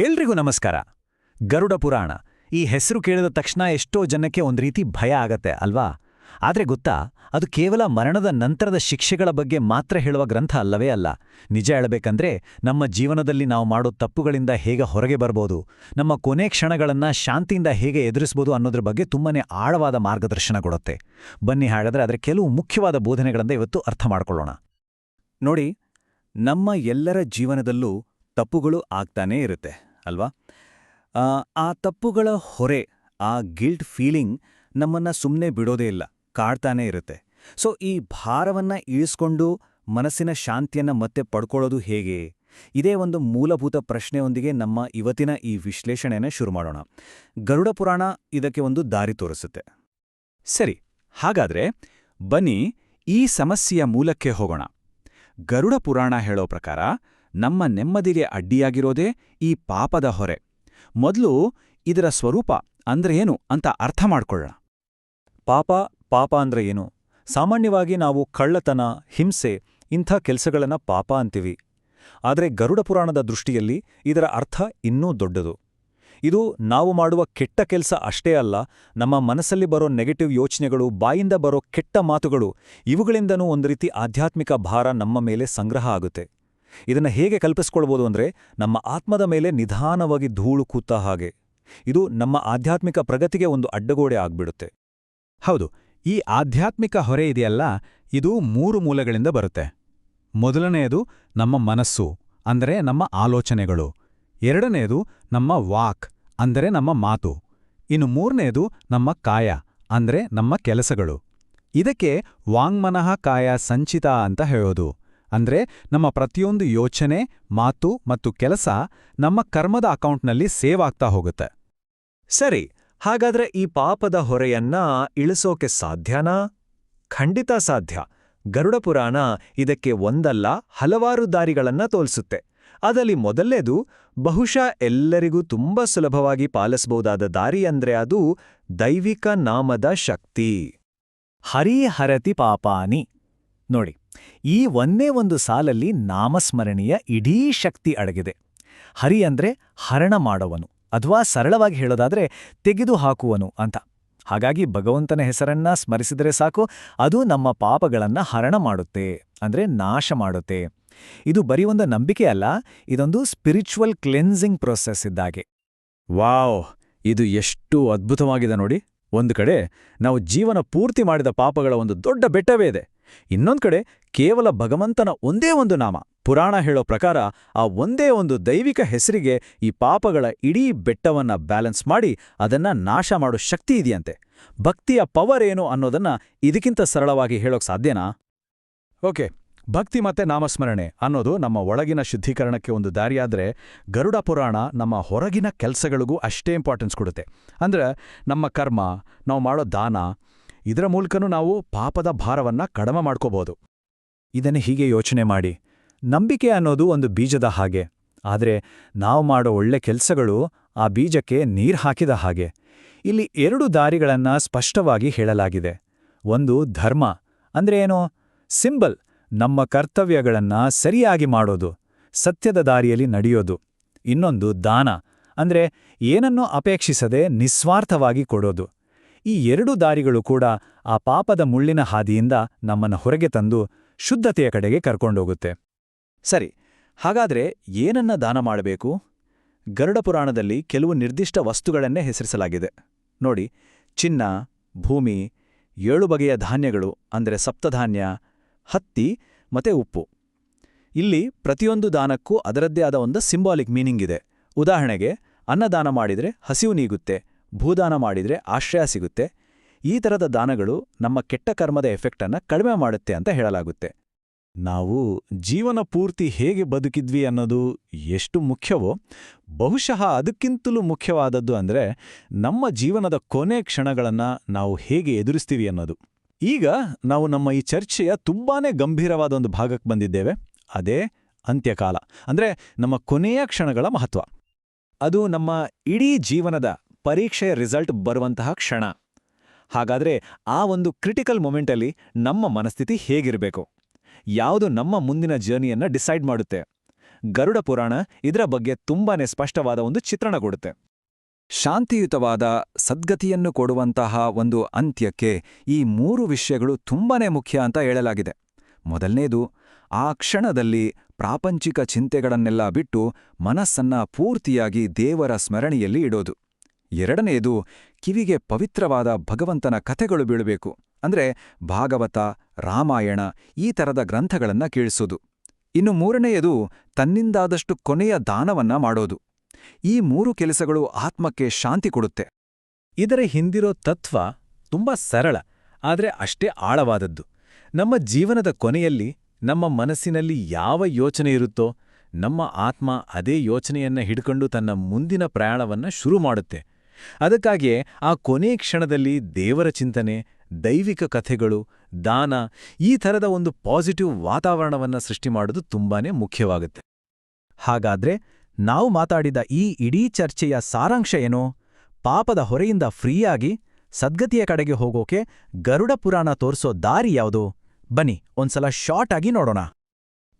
ಎಲ್ರಿಗೂ ನಮಸ್ಕಾರ. ಗರುಡ ಪುರಾಣ. ಈ ಹೆಸರು ಕೇಳಿದ ತಕ್ಷಣ ಎಷ್ಟೋ ಜನಕ್ಕೆ ಒಂದು ರೀತಿ ಭಯ ಆಗತ್ತೆ, ಅಲ್ವಾ? ಆದರೆ ಗೊತ್ತಾ, ಅದು ಕೇವಲ ಮರಣದ ನಂತರದ ಶಿಕ್ಷೆಗಳ ಬಗ್ಗೆ ಮಾತ್ರ ಹೇಳುವ ಗ್ರಂಥ ಅಲ್ಲವೇ ಅಲ್ಲ. ನಿಜ ಹೇಳಬೇಕಂದ್ರೆ, ನಮ್ಮ ಜೀವನದಲ್ಲಿ ನಾವು ಮಾಡೋ ತಪ್ಪುಗಳಿಂದ ಹೇಗೆ ಹೊರಗೆ ಬರ್ಬೋದು, ನಮ್ಮ ಕೊನೆ ಕ್ಷಣಗಳನ್ನು ಶಾಂತಿಯಿಂದ ಹೇಗೆ ಎದುರಿಸ್ಬೋದು ಅನ್ನೋದ್ರ ಬಗ್ಗೆ ತುಂಬಾನೇ ಆಳವಾದ ಮಾರ್ಗದರ್ಶನ ಕೊಡುತ್ತೆ. ಬನ್ನಿ ಹಾಗಾದರೆ ಅದರ ಕೆಲವು ಮುಖ್ಯವಾದ ಬೋಧನೆಗಳಿಂದ ಇವತ್ತು ಅರ್ಥ ಮಾಡಿಕೊಳ್ಳೋಣ. ನೋಡಿ, ನಮ್ಮ ಎಲ್ಲರ ಜೀವನದಲ್ಲೂ ತಪ್ಪುಗಳು ಆಗ್ತಾನೇ ಇರುತ್ತೆ. ಅಲ್ವಾ? ಆ, ತಪ್ಪುಗಳ ಹೊರೆ ಆ ಗಿಲ್ಟ್ ಫೀಲಿಂಗ್ ನಮ್ಮನ್ನ ಸುಮ್ಮನೆ ಬಿಡೋದೇ ಇಲ್ಲ ಕಾಡ್ತಾನೇ ಇರುತ್ತೆ. ಸೊ ಈ ಭಾರವನ್ನ ಇಳಿಸ್ಕೊಂಡು ಮನಸ್ಸಿನ ಶಾಂತಿಯನ್ನ ಮತ್ತೆ ಪಡ್ಕೊಳ್ಳೋದು ಹೇಗೆ? ಇದೇ ಒಂದು ಮೂಲಭೂತ ಪ್ರಶ್ನೆಯೊಂದಿಗೆ ನಮ್ಮ ಇವತ್ತಿನ ಈ ವಿಶ್ಲೇಷಣೆನ ಶುರು ಮಾಡೋಣ. ಗರುಡ ಪುರಾಣ ಇದಕ್ಕೆ ಒಂದು ದಾರಿ ತೋರಿಸುತ್ತೆ. ಸರಿ ಹಾಗಾದ್ರೆ ಬನ್ನಿ ಈ ಸಮಸ್ಯೆಯ ಮೂಲಕ್ಕೆ ಹೋಗೋಣ. ಗರುಡ ಪುರಾಣ ಹೇಳೋ ಪ್ರಕಾರ ನಮ್ಮ ನೆಮ್ಮದಿಗೆ ಅಡ್ಡಿಯಾಗಿರೋದೇ ಈ ಪಾಪದ ಹೊರೆ. ಮೊದಲು ಇದರ ಸ್ವರೂಪ ಅಂದ್ರೆ ಏನು ಅಂತ ಅರ್ಥ ಮಾಡ್ಕೊಳ್ಳೋಣ. ಪಾಪ ಪಾಪ ಅಂದ್ರೆ ಏನು? ಸಾಮಾನ್ಯವಾಗಿ ನಾವು ಕಳ್ಳತನ, ಹಿಂಸೆ ಇಂಥ ಕೆಲಸಗಳನ್ನ ಪಾಪ ಅಂತೀವಿ. ಆದರೆ ಗರುಡ ಪುರಾಣದ ದೃಷ್ಟಿಯಲ್ಲಿ ಇದರ ಅರ್ಥ ಇನ್ನೂ ದೊಡ್ಡದು. ಇದು ನಾವು ಮಾಡುವ ಕೆಟ್ಟ ಕೆಲಸ ಅಷ್ಟೇ ಅಲ್ಲ, ನಮ್ಮ ಮನಸ್ಸಲ್ಲಿ ಬರೋ ನೆಗೆಟಿವ್ ಯೋಚನೆಗಳು, ಬಾಯಿಂದ ಬರೋ ಕೆಟ್ಟ ಮಾತುಗಳು, ಇವುಗಳಿಂದನೂ ಒಂದು ರೀತಿ ಆಧ್ಯಾತ್ಮಿಕ ಭಾರ ನಮ್ಮ ಮೇಲೆ ಸಂಗ್ರಹ ಆಗುತ್ತೆ. ಇದನ್ನ ಹೇಗೆ ಕಲ್ಪಿಸ್ಕೊಳ್ಬೋದು ಅಂದ್ರೆ ನಮ್ಮ ಆತ್ಮದ ಮೇಲೆ ನಿಧಾನವಾಗಿ ಧೂಳು ಕೂತ ಹಾಗೆ. ಇದು ನಮ್ಮ ಆಧ್ಯಾತ್ಮಿಕ ಪ್ರಗತಿಗೆ ಒಂದು ಅಡ್ಡಗೋಡೆ ಆಗ್ಬಿಡುತ್ತೆ. ಹೌದು, ಈ ಆಧ್ಯಾತ್ಮಿಕ ಹೊರೆ ಇದೆಯಲ್ಲ, ಇದು ಮೂರು ಮೂಲಗಳಿಂದ ಬರುತ್ತೆ. ಮೊದಲನೆಯದು ನಮ್ಮ ಮನಸ್ಸು, ಅಂದರೆ ನಮ್ಮ ಆಲೋಚನೆಗಳು. ಎರಡನೆಯದು ನಮ್ಮ ವಾಕ್, ಅಂದರೆ ನಮ್ಮ ಮಾತು. ಇನ್ನು ಮೂರನೆಯದು ನಮ್ಮ ಕಾಯ, ಅಂದರೆ ನಮ್ಮ ಕೆಲಸಗಳು. ಇದಕ್ಕೆ ವಾಂಗ್ಮನಃ ಕಾಯ ಸಂಚಿತ ಅಂತ ಹೇಳೋದು. ಅಂದ್ರೆ ನಮ್ಮ ಪ್ರತಿಯೊಂದು ಯೋಚನೆ, ಮಾತು ಮತ್ತು ಕೆಲಸ ನಮ್ಮ ಕರ್ಮದ ಅಕೌಂಟ್ನಲ್ಲಿ ಸೇವ್ ಆಗ್ತಾ ಹೋಗುತ್ತೆ. ಸರಿ, ಹಾಗಾದ್ರೆ ಈ ಪಾಪದ ಹೊರೆಯನ್ನ ಇಳಿಸೋಕೆ ಸಾಧ್ಯನಾ? ಖಂಡಿತ ಸಾಧ್ಯ. ಗರುಡ ಪುರಾಣ ಇದಕ್ಕೆ ಒಂದಲ್ಲ, ಹಲವಾರು ದಾರಿಗಳನ್ನ ತೋಲಿಸುತ್ತೆ. ಅದರಲ್ಲಿ ಮೊದಲನೇದು, ಬಹುಶಃ ಎಲ್ಲರಿಗೂ ತುಂಬಾ ಸುಲಭವಾಗಿ ಪಾಲಿಸಬಹುದಾದ ದಾರಿ ಅಂದ್ರೆ ಅದು ದೈವಿಕ ನಾಮದ ಶಕ್ತಿ. ಹರಿ ಹರತಿ ಪಾಪಾನಿ. ನೋಡಿ ಈ ಒಂದೇ ಒಂದು ಸಾಲಲ್ಲಿ ನಾಮಸ್ಮರಣೀಯ ಇಡೀ ಶಕ್ತಿ ಅಡಗಿದೆ. ಹರಿ ಅಂದ್ರೆ ಹರಣ ಮಾಡುವನು, ಅಥವಾ ಸರಳವಾಗಿ ಹೇಳೋದಾದ್ರೆ ತೆಗೆದು ಹಾಕುವನು ಅಂತ. ಹಾಗಾಗಿ ಭಗವಂತನ ಹೆಸರನ್ನ ಸ್ಮರಿಸಿದರೆ ಸಾಕು, ಅದು ನಮ್ಮ ಪಾಪಗಳನ್ನ ಹರಣ ಮಾಡುತ್ತೆ, ಅಂದ್ರೆ ನಾಶ ಮಾಡುತ್ತೆ. ಇದು ಬರೀ ಒಂದು ನಂಬಿಕೆ ಅಲ್ಲ, ಇದೊಂದು ಸ್ಪಿರಿಚುವಲ್ ಕ್ಲೆನ್ಸಿಂಗ್ ಪ್ರೊಸೆಸ್ ಇದ್ದಾಗೆ. ವಾವ್, ಇದು ಎಷ್ಟು ಅದ್ಭುತವಾಗಿದೆ ನೋಡಿ. ಒಂದು ಕಡೆ ನಾವು ಜೀವನ ಪೂರ್ತಿ ಮಾಡಿದ ಪಾಪಗಳ ಒಂದು ದೊಡ್ಡ ಬೆಟ್ಟವೇ ಇದೆ. ಇನ್ನೊಂದು ಕಡೆ ಕೇವಲ ಭಗವಂತನ ಒಂದೇ ಒಂದು ನಾಮ. ಪುರಾಣ ಹೇಳೋ ಪ್ರಕಾರ ಆ ಒಂದೇ ಒಂದು ದೈವಿಕ ಹೆಸರಿಗೆ ಈ ಪಾಪಗಳ ಇಡೀ ಬೆಟ್ಟವನ್ನ ಬ್ಯಾಲೆನ್ಸ್ ಮಾಡಿ ಅದನ್ನ ನಾಶ ಮಾಡೋ ಶಕ್ತಿ ಇದೆಯಂತೆ. ಭಕ್ತಿಯ ಪವರ್ ಏನು ಅನ್ನೋದನ್ನ ಇದಕ್ಕಿಂತ ಸರಳವಾಗಿ ಹೇಳೋಕ್ ಸಾಧ್ಯನಾ? ಓಕೆ, ಭಕ್ತಿ ಮತ್ತೆ ನಾಮಸ್ಮರಣೆ ಅನ್ನೋದು ನಮ್ಮ ಒಳಗಿನ ಶುದ್ಧೀಕರಣಕ್ಕೆ ಒಂದು ದಾರಿಯಾದರೆ ಗರುಡ ಪುರಾಣ ನಮ್ಮ ಹೊರಗಿನ ಕೆಲಸಗಳಿಗೂ ಅಷ್ಟೇ ಇಂಪಾರ್ಟೆನ್ಸ್ ಕೊಡುತ್ತೆ. ಅಂದ್ರೆ ನಮ್ಮ ಕರ್ಮ, ನಾವು ಮಾಡೋ ದಾನ, ಇದರ ಮೂಲಕನೂ ನಾವು ಪಾಪದ ಭಾರವನ್ನ ಕಡಿಮೆ ಮಾಡ್ಕೋಬಹುದು ಇದನ್ನು ಹೀಗೆ ಯೋಚನೆ ಮಾಡಿ, ನಂಬಿಕೆ ಅನ್ನೋದು ಒಂದು ಬೀಜದ ಹಾಗೆ, ಆದರೆ ನಾವು ಮಾಡೋ ಒಳ್ಳೆ ಕೆಲಸಗಳು ಆ ಬೀಜಕ್ಕೆ ನೀರ್ ಹಾಕಿದ ಹಾಗೆ. ಇಲ್ಲಿ ಎರಡು ದಾರಿಗಳನ್ನು ಸ್ಪಷ್ಟವಾಗಿ ಹೇಳಲಾಗಿದೆ. ಒಂದು ಧರ್ಮ, ಅಂದ್ರೆ ಏನೋ ಸಿಂಬಲ್, ನಮ್ಮ ಕರ್ತವ್ಯಗಳನ್ನು ಸರಿಯಾಗಿ ಮಾಡೋದು, ಸತ್ಯದ ದಾರಿಯಲ್ಲಿ ನಡೆಯೋದು. ಇನ್ನೊಂದು ದಾನ, ಅಂದ್ರೆ ಏನನ್ನೂ ಅಪೇಕ್ಷಿಸದೆ ನಿಸ್ವಾರ್ಥವಾಗಿ ಕೊಡೋದು. ಈ ಎರಡು ದಾರಿಗಳು ಕೂಡ ಆ ಪಾಪದ ಮುಳ್ಳಿನ ಹಾದಿಯಿಂದ ನಮ್ಮನ್ನ ಹೊರಗೆ ತಂದು ಶುದ್ಧತೆಯ ಕಡೆಗೆ ಕರ್ಕೊಂಡೋಗುತ್ತೆ. ಸರಿ, ಹಾಗಾದ್ರೆ ಏನನ್ನ ದಾನ ಮಾಡಬೇಕು? ಗರುಡ ಪುರಾಣದಲ್ಲಿ ಕೆಲವು ನಿರ್ದಿಷ್ಟ ವಸ್ತುಗಳನ್ನೇ ಹೆಸರಿಸಲಾಗಿದೆ. ನೋಡಿ, ಚಿನ್ನ, ಭೂಮಿ, ಏಳು ಬಗೆಯ ಧಾನ್ಯಗಳು, ಅಂದರೆ ಸಪ್ತಧಾನ್ಯ, ಹತ್ತಿ ಮತ್ತೆ ಉಪ್ಪು. ಇಲ್ಲಿ ಪ್ರತಿಯೊಂದು ದಾನಕ್ಕೂ ಅದರದ್ದೇ ಆದ ಒಂದು ಸಿಂಬಾಲಿಕ್ ಮೀನಿಂಗ್ ಇದೆ. ಉದಾಹರಣೆಗೆ, ಅನ್ನದಾನ ಮಾಡಿದ್ರೆ ಹಸಿವು ನೀಗುತ್ತೆ, ಭೂದಾನ ಮಾಡಿದ್ರೆ ಆಶ್ರಯ ಸಿಗುತ್ತೆ. ಈ ಥರದ ದಾನಗಳು ನಮ್ಮ ಕೆಟ್ಟ ಕರ್ಮದ ಎಫೆಕ್ಟನ್ನು ಕಡಿಮೆ ಮಾಡುತ್ತೆ ಅಂತ ಹೇಳಲಾಗುತ್ತೆ. ನಾವು ಜೀವನ ಪೂರ್ತಿ ಹೇಗೆ ಬದುಕಿದ್ವಿ ಅನ್ನೋದು ಎಷ್ಟು ಮುಖ್ಯವೋ, ಬಹುಶಃ ಅದಕ್ಕಿಂತಲೂ ಮುಖ್ಯವಾದದ್ದು ಅಂದ್ರೆ ನಮ್ಮ ಜೀವನದ ಕೊನೆ ಕ್ಷಣಗಳನ್ನು ನಾವು ಹೇಗೆ ಎದುರಿಸ್ತೀವಿ ಅನ್ನೋದು. ಈಗ ನಾವು ನಮ್ಮ ಈ ಚರ್ಚೆಯ ತುಂಬಾನೇ ಗಂಭೀರವಾದ ಒಂದು ಭಾಗಕ್ಕೆ ಬಂದಿದ್ದೇವೆ. ಅದೇ ಅಂತ್ಯಕಾಲ. ಅಂದ್ರೆ ನಮ್ಮ ಕೊನೆಯ ಕ್ಷಣಗಳ ಮಹತ್ವ. ಅದು ನಮ್ಮ ಇಡೀ ಜೀವನದ ಪರೀಕ್ಷೆಯ ರಿಸಲ್ಟ್ ಬರುವಂತಹ ಕ್ಷಣ. ಹಾಗಾದ್ರೆ ಆ ಒಂದು ಕ್ರಿಟಿಕಲ್ ಮೊಮೆಂಟಲ್ಲಿ ನಮ್ಮ ಮನಸ್ಥಿತಿ ಹೇಗಿರಬೇಕು? ಯಾವುದು ನಮ್ಮ ಮುಂದಿನ ಜರ್ನಿಯನ್ನ ಡಿಸೈಡ್ ಮಾಡುತ್ತೆ. ಗರುಡ ಪುರಾಣ ಇದರ ಬಗ್ಗೆ ತುಂಬಾನೇ ಸ್ಪಷ್ಟವಾದ ಒಂದು ಚಿತ್ರಣ ಕೊಡುತ್ತೆ. ಶಾಂತಿಯುತವಾದ ಸದ್ಗತಿಯನ್ನು ಕೊಡುವಂತಹ ಒಂದು ಅಂತ್ಯಕ್ಕೆ ಈ ಮೂರು ವಿಷಯಗಳು ತುಂಬಾನೇ ಮುಖ್ಯ ಅಂತ ಹೇಳಲಾಗಿದೆ. ಮೊದಲನೇದು, ಆ ಕ್ಷಣದಲ್ಲಿ ಪ್ರಾಪಂಚಿಕ ಚಿಂತೆಗಳನ್ನೆಲ್ಲ ಬಿಟ್ಟು ಮನಸ್ಸನ್ನ ಪೂರ್ತಿಯಾಗಿ ದೇವರ ಸ್ಮರಣೆಯಲ್ಲಿ ಇಡೋದು. ಎರಡನೆಯದು ಕಿವಿಗೆ ಪವಿತ್ರವಾದ ಭಗವಂತನ ಕಥೆಗಳು ಬೀಳಬೇಕು. ಅಂದ್ರೆ ಭಾಗವತ, ರಾಮಾಯಣ ಈ ಥರದ ಗ್ರಂಥಗಳನ್ನು ಕೇಳಿಸೋದು. ಇನ್ನು ಮೂರನೆಯದು ತನ್ನಿಂದಾದಷ್ಟು ಕೊನೆಯ ದಾನವನ್ನ ಮಾಡೋದು. ಈ ಮೂರು ಕೆಲಸಗಳು ಆತ್ಮಕ್ಕೆ ಶಾಂತಿ ಕೊಡುತ್ತೆ. ಇದರ ಹಿಂದಿರೋ ತತ್ವ ತುಂಬಾ ಸರಳ, ಆದರೆ ಅಷ್ಟೇ ಆಳವಾದದ್ದು. ನಮ್ಮ ಜೀವನದ ಕೊನೆಯಲ್ಲಿ ನಮ್ಮ ಮನಸ್ಸಿನಲ್ಲಿ ಯಾವ ಯೋಚನೆ ಇರುತ್ತೋ, ನಮ್ಮ ಆತ್ಮ ಅದೇ ಯೋಚನೆಯನ್ನ ಹಿಡ್ಕೊಂಡು ತನ್ನ ಮುಂದಿನ ಪ್ರಯಾಣವನ್ನ ಶುರು ಮಾಡುತ್ತೆ. ಅದಕ್ಕಾಗಿಯೇ ಆ ಕೊನೆಯ ಕ್ಷಣದಲ್ಲಿ ದೇವರ ಚಿಂತನೆ ದೈವಿಕ ಕಥೆಗಳು, ದಾನ ಈ ಥರದ ಒಂದು ಪಾಸಿಟಿವ್ ವಾತಾವರಣವನ್ನ ಸೃಷ್ಟಿ ಮಾಡೋದು ತುಂಬಾನೇ ಮುಖ್ಯವಾಗುತ್ತೆ. ಹಾಗಾದ್ರೆ ನಾವು ಮಾತಾಡಿದ ಈ ಇಡೀ ಚರ್ಚೆಯ ಸಾರಾಂಶ ಏನೋ? ಪಾಪದ ಹೊರೆಯಿಂದ ಫ್ರೀಯಾಗಿ ಸದ್ಗತಿಯ ಕಡೆಗೆ ಹೋಗೋಕೆ ಗರುಡ ಪುರಾಣ ತೋರಿಸೋ ದಾರಿ ಯಾವುದು? ಬನ್ನಿ, ಒಂದ್ಸಲ ಶಾರ್ಟ್ ಆಗಿ ನೋಡೋಣ.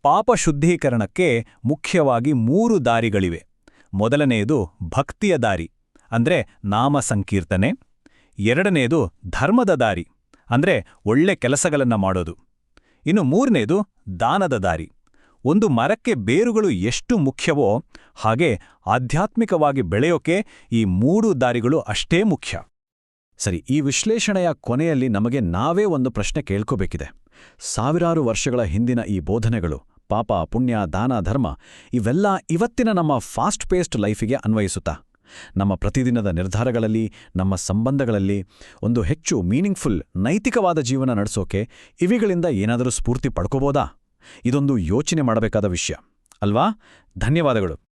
ಪಾಪ ಶುದ್ಧೀಕರಣಕ್ಕೆ ಮುಖ್ಯವಾಗಿ ಮೂರು ದಾರಿಗಳಿವೆ. ಮೊದಲನೆಯದು ಭಕ್ತಿಯ ದಾರಿ, ಅಂದ್ರೆ ನಾಮ ಸಂಕೀರ್ತನೆ. ಎರಡನೆಯದು ಧರ್ಮದ ದಾರಿ, ಅಂದ್ರೆ ಒಳ್ಳೆ ಕೆಲಸಗಳನ್ನ ಮಾಡೋದು. ಇನ್ನು ಮೂರನೆಯದು ದಾನದ ದಾರಿ, ಒಂದು ಮರಕ್ಕೆ ಬೇರುಗಳು ಎಷ್ಟು ಮುಖ್ಯವೋ ಹಾಗೆ ಆಧ್ಯಾತ್ಮಿಕವಾಗಿ ಬೆಳೆಯೋಕೆ ಈ ಮೂರು ದಾರಿಗಳು ಅಷ್ಟೇ ಮುಖ್ಯ. ಸರಿ, ಈ ವಿಶ್ಲೇಷಣೆಯ ಕೊನೆಯಲ್ಲಿ ನಮಗೆ ನಾವೇ ಒಂದು ಪ್ರಶ್ನೆ ಕೇಳ್ಕೋಬೇಕಿದೆ. ಸಾವಿರಾರು ವರ್ಷಗಳ ಹಿಂದಿನ ಈ ಬೋಧನೆಗಳು, ಪಾಪ, ಪುಣ್ಯ, ದಾನ, ಧರ್ಮ, ಇವೆಲ್ಲ ಇವತ್ತಿನ ನಮ್ಮ ಫಾಸ್ಟ್ ಪೇಸ್ಡ್ ಲೈಫಿಗೆ ಅನ್ವಯಿಸುತ್ತಾ? ನಮ್ಮ ಪ್ರತಿದಿನದ ನಿರ್ಧಾರಗಳಲ್ಲಿ, ನಮ್ಮ ಸಂಬಂಧಗಳಲ್ಲಿ ಒಂದು ಹೆಚ್ಚು ಮೀನಿಂಗ್ಫುಲ್ ನೈತಿಕವಾದ ಜೀವನ ನಡೆಸೋಕೆ ಇವಿಗಳಿಂದ ಏನಾದರೂ ಸ್ಫೂರ್ತಿ ಪಡ್ಕೋಬೋದಾ? ಇದೊಂದು ಯೋಚನೆ ಮಾಡಬೇಕಾದ ವಿಷಯ. ಅಲ್ವಾ? ಧನ್ಯವಾದಗಳು.